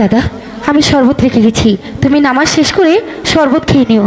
দাদা আমি শরবত রেখে গেছি। তুমি নামাজ শেষ করে শরবত খেয়ে নিও।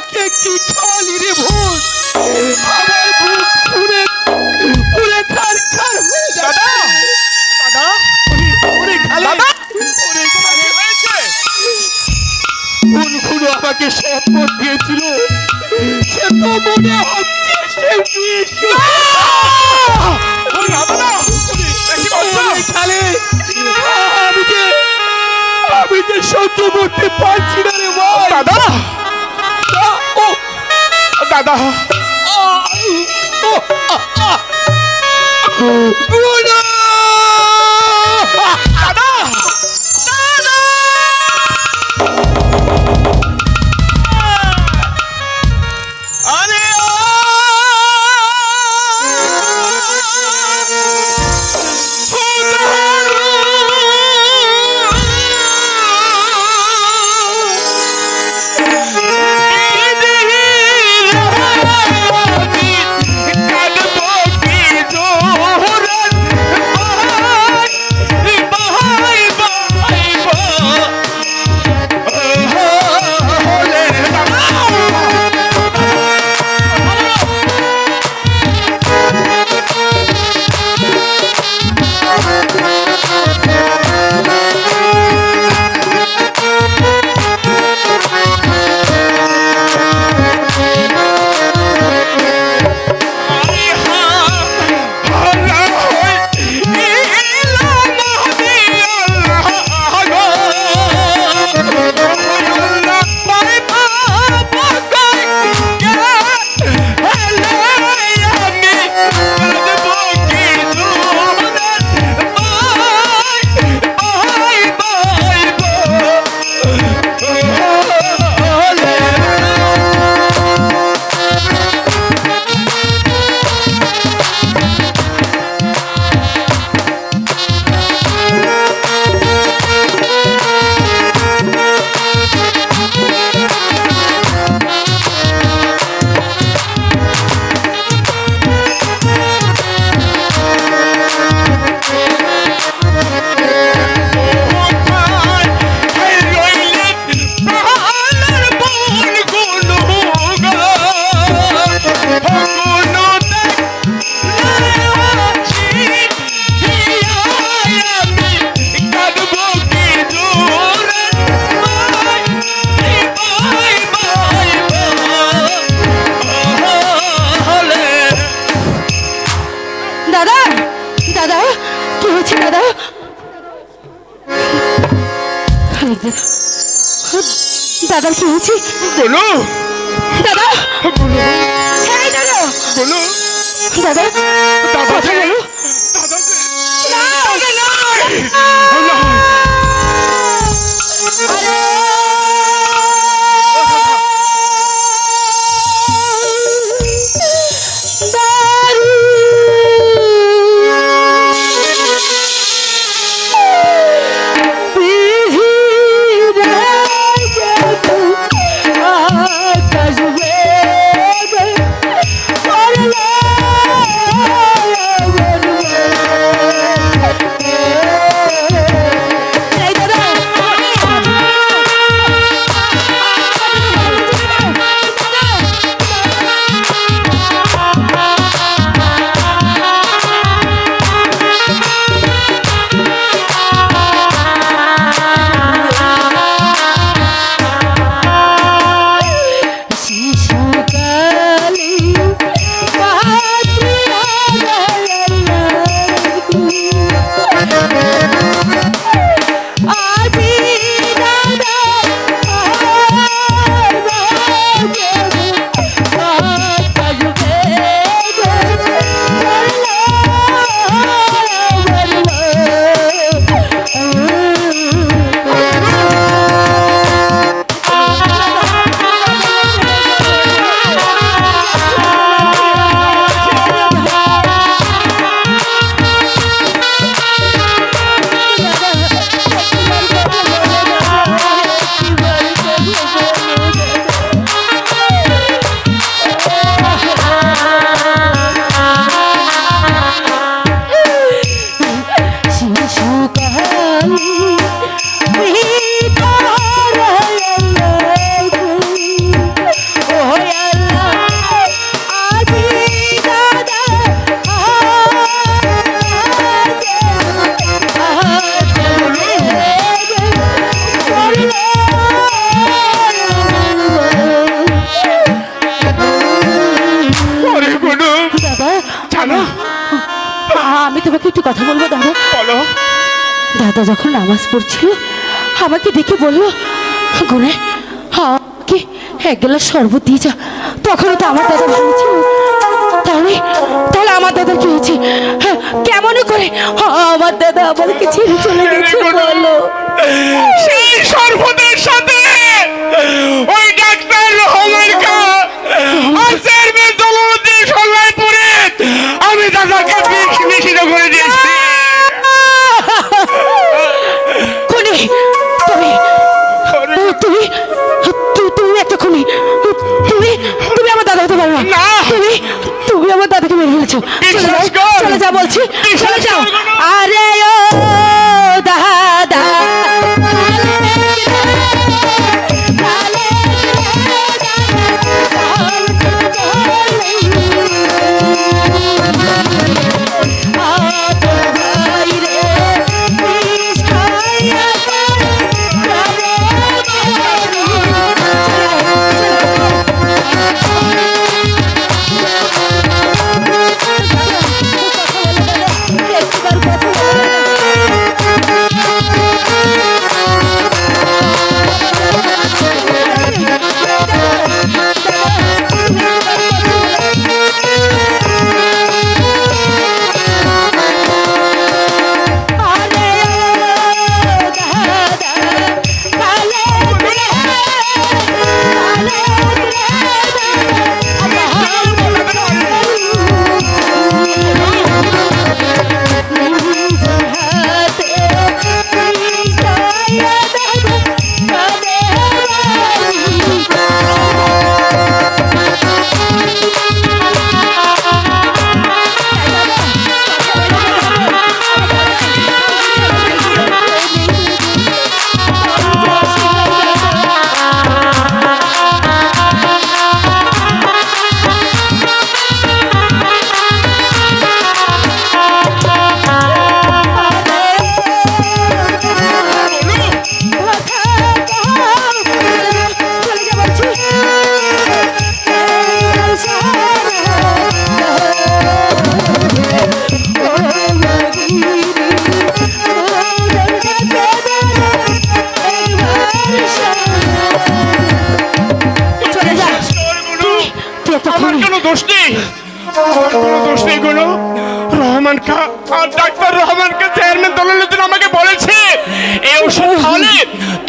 তুই কি খালি রে ভূত। আমার ভূত পুরে পুরে খার খার হয়ে দাদা! ওরে খালি। ওরে খালি হয়েছে। কোন কোন আমাকে শপথ দিয়েছিল। সে তো মনে হচ্ছে সে বাবা খালি। আমি যে সহ্য করতে পারছি না রে ভাই। দাদা! দাদা। দাদা! দাদা কি হয়েছে বলো দাদা এই দাদা বলো দাদা দাদা দাদা আমি তোমাকে একটু কথা বলব দাদা। বলো। দাদা যখন নামাজ পড়ছিল আমাকে দেখে বলল গুনে আমাকে এক গ্লাস শরবত দিয়ে যা। তখনও তো আমার দাদা ভালো তাহলে তাহলে আমার দাদা কি হয়েছে? হ্যাঁ, কেমন করে? আমার দাদা আমাকে ছেড়ে চলে গেছে বলো। সেই শরবতের সাথে ওই ডাক্তার হোমার কা হ্যাঁ। আর সেরবে আজের বেদলতি করে দিয়েছি। খুনি তুমি তুমি তুমি একটা খুনি। তুমি তুমি আমার দাদা হতে পারো না। তুমি তুমি আমার দাদাকে মেরে ফেলেছো। চলে যাও। চলে যাও বলছি চলে যাও। আরে দোষ নেই। কোনো দোষ নেই কোনো রহমান খা আর ডাক্তার রহমান কা চেয়ারম্যান দলালুদ্দিন আমাকে বলেছে এই ওষুধ খাওয়ালে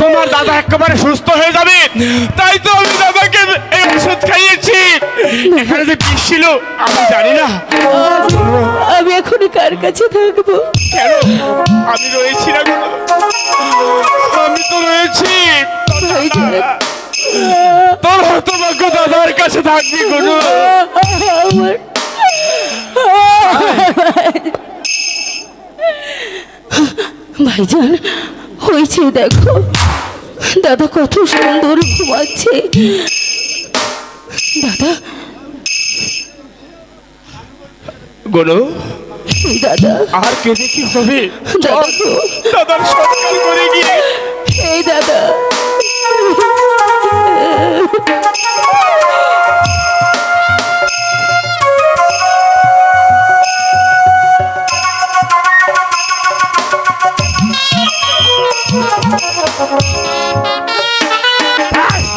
তোমার দাদা একেবারে সুস্থ হয়ে যাবে। তাই তো আমি দাদাকে এই ওষুধ খাইয়েছি। এখানে যে বিষ ছিল আমি জানি না। আমি এখনই কার কাছে থাকব? কেন? আমি রয়েছি না আমি তো রয়েছি। তোর হতভাগ্য দাদার কাছে থাকবি কোনো ভাইজান হয়েছে দেখো। দাদা কত সুন্দর ঘুমাচ্ছে। দাদা। গোনো দাদা। আর কেঁদে কি হবে? দাদা দাদার সৎকার করে গিয়ে। এই দাদা।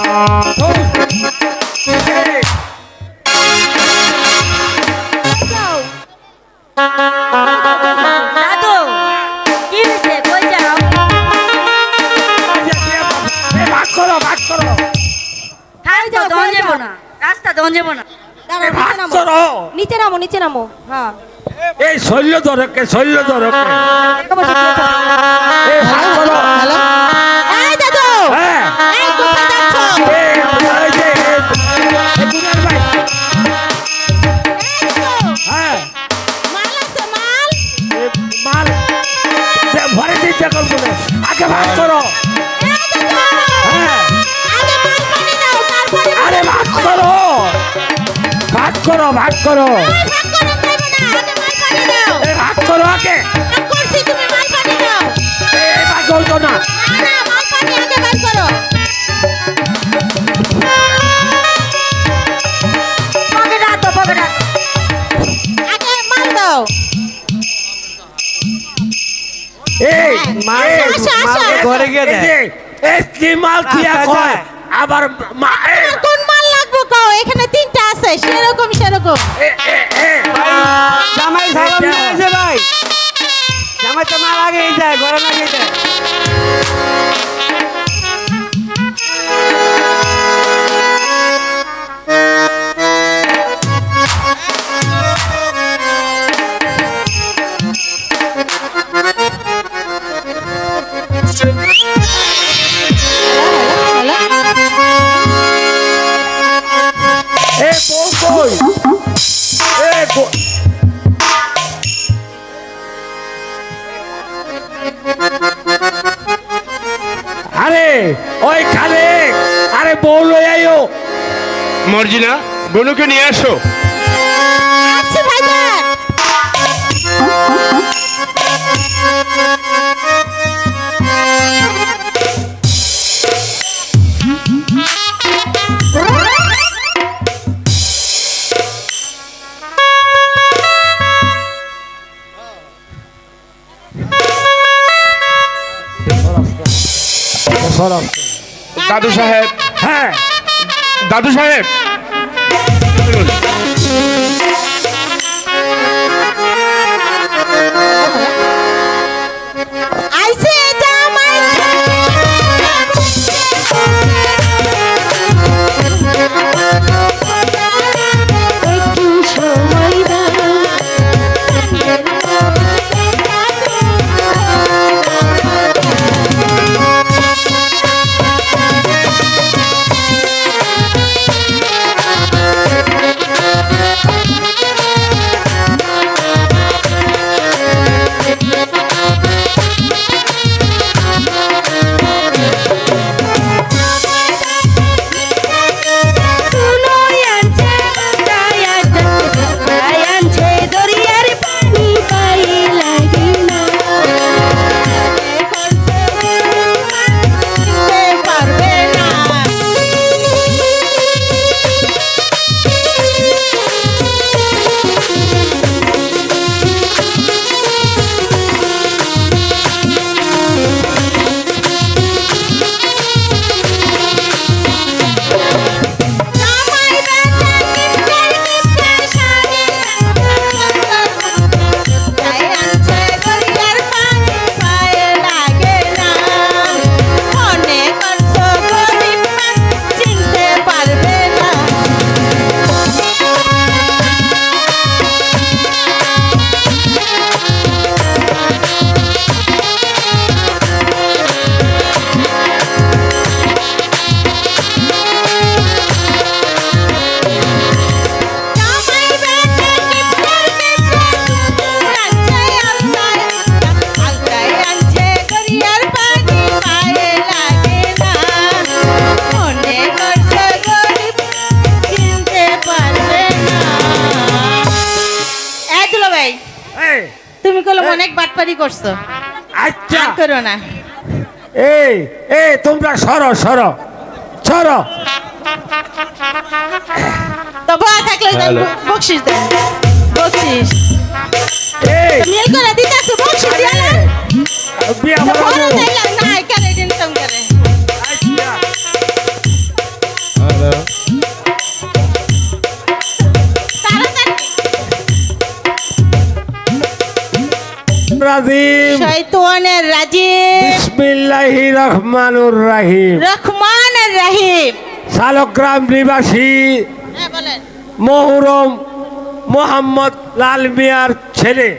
দাদু যাব না। নিচে ভাগ নামো। করো নিচে নামো হ্যাঁ। এই শৈল্য ধরকে শৈল্য ধরকে এরকম বসে দিয়ে করো ভাগ করো ভাগ করে আগে করো না করো এই মাল ঘরে গিয়ে দেয় এই মাল দিয়া আচ্ছা, কয় আচ্ছা। আবার মা লাগেই যায় ঘরে লাগিয়ে যায় বউ লই আইও। মর্জিনা বনুকে নিয়ে আসো। আচ্ছা ভাইজান। দাদু সাহেব হ্যাঁ দাদু সাহেব। তুমি কলম অনেক বাটপারি করছ। আচ্ছা। আর করো না। এই এই তোমরা সরো সরো সরো। তো বয়া থাকলে বকশিস দেন বকশিস। এই। মিল করে দিতেছো বকশিস দিয়া না। বিয়া তো বড় না এখানে দিন আচ্ছা। রাজিম। শয়তানের রাজিম। বিসমিল্লাহি রহমানুর রহিম রহমানের রহিম শালগ্রাম নিবাসী হ্যাঁ মহুরম মোহাম্মদ লাল মিয়ার ছেলে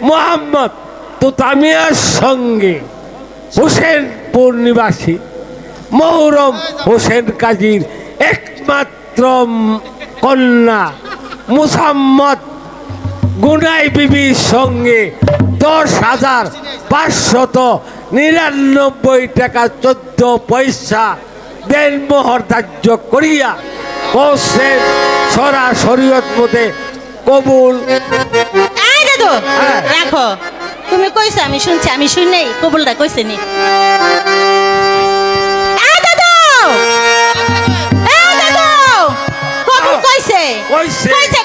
মোহাম্মদ তুতামিয়ার সঙ্গে হোসেনপুর নিবাসী মহুরম হোসেন কাজীর একমাত্র কন্যা মুসাম্মদ গুনাই বিবির সঙ্গে দশ হাজার পাঁচশত নিরানব্বই টাকা চোদ্দ পয়সা দেনমোহর ধার্য করিয়া কোষের সরা শরীয়ত মতে কবুল হ্যাঁ। রাখো। তুমি কইছো আমি শুনছি আমি শুনি নাই কবুলটা কইছে নি। কইছে। কইছে।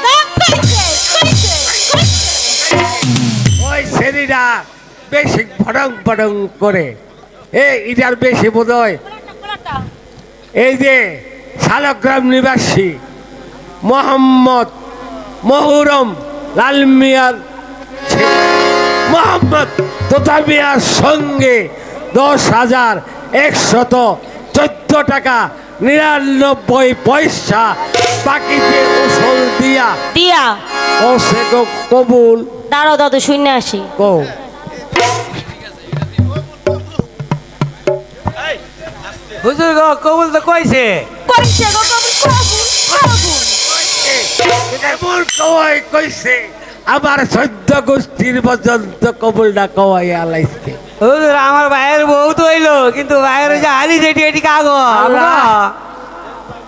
বেশি ফটং ফটং করে। এ এটার বেশি বোধ এই যে শালগ্রাম নিবাসী মোহাম্মদ মহুরম লাল মিয়ার মোহাম্মদ তোতা মিয়ার সঙ্গে দশ হাজার একশত চোদ্দ টাকা নিরানব্বই পয়সা বাকিতে ওসল দিয়া। দিয়া। ও সে কবুল। দাঁড়াও দাদু শূন্য আসি। কো হুজুর গো কবুল তো কইছে। কইছে গো কবুল কবুল কবুল। কইছে আমার সদ্য গোষ্ঠীর পর্যন্ত কবুলটা কওয়াই আলাইছে হুজুর আমার ভাইয়ের বউ তো হইল কিন্তু ভাইয়ের যে হালি যেটি এটি কাগজ। আল্লাহ।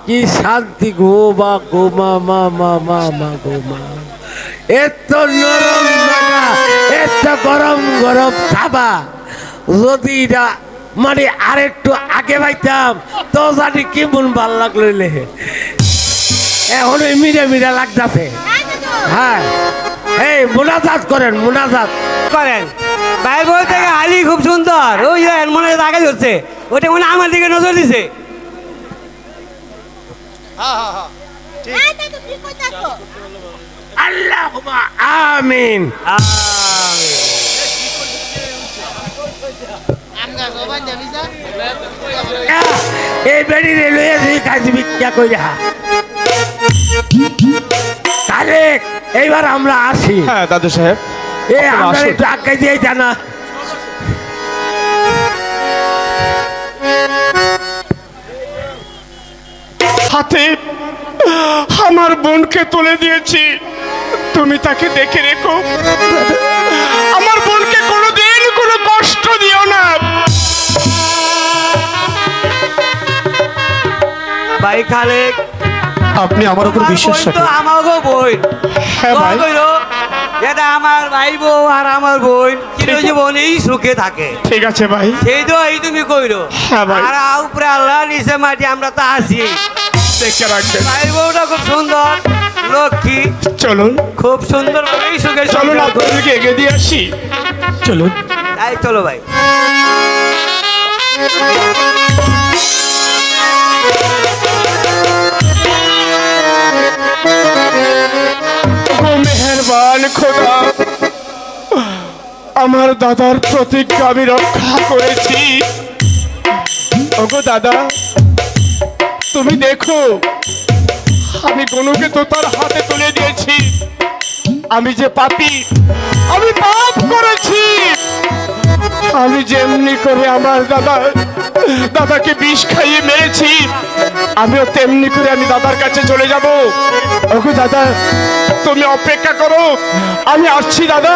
কি শান্তি গো বা গো মা মা মা মা মা গো মা। এত নরম জায়গা। এত গরম গরম থাবা যদি এটা মানে আরেকটু আগে পাইতাম তো জানি কি কেমন ভালো লাগলে এখন ওই মিরে মিরে লাগতাছে। হ্যাঁ। এই মোনাজাত করেন মোনাজাত। করেন। ভাইয়ের বউ থেকে হালি খুব সুন্দর। ওই যে মনে হয় আগে ধরছে। ওটা মনে আমার দিকে নজর দিছে। আল্লাহ আমিন। এই বেড়ি রেলওয়ে তুই কাজ ভিক্ষা কইরা। তাহলে এইবার আমরা আসি। হ্যাঁ দাদু সাহেব এ আপনারা। একটু আগে দিয়ে জানা হাতে আমার বোনকে তুলে দিয়েছি। তুমি তাকে দেখে রেখো। আমার বোনকে কোনোদিন কোনো কষ্ট দিও না। ভাই খালেক আপনি আমার উপর বিশ্বাস রাখুন। আমাকেও বোন। হ্যাঁ ভাই। কইলো এটা আমার ভাই বউ আর আমার বোন কিন্তু জীবন এই সুখে থাকে। ঠিক আছে ভাই। সেই তো এই তুমি কইলো হ্যাঁ ভাই। আর উপরে আল্লাহ নিচে মাটি আমরা তো আছি। দেখে রাখবেন। ভাইয়ের বউটা খুব সুন্দর। লক্ষ্মী চলুন। খুব সুন্দর এই সুখে চলুন আপনাদেরকে এগিয়ে দিয়ে আসি। চলুন। তাই চলো ভাই। মেহেরবান খোদা আমার দাদার প্রতিজ্ঞা আমি রক্ষা করেছি। ওগো দাদা তুমি দেখো আমি গনুকে তো তার হাতে তুলে দিয়েছি। আমি যে পাপি, আমি পাপ করেছি। আমি যেমনি করে আমার দাদা, দাদাকে বিষ খাইয়ে মেরেছি, আমিও তেমনি করে আমি দাদার কাছে চলে যাব। ওগো দাদা, তুমি অপেক্ষা করো, আমি আসছি, দাদা।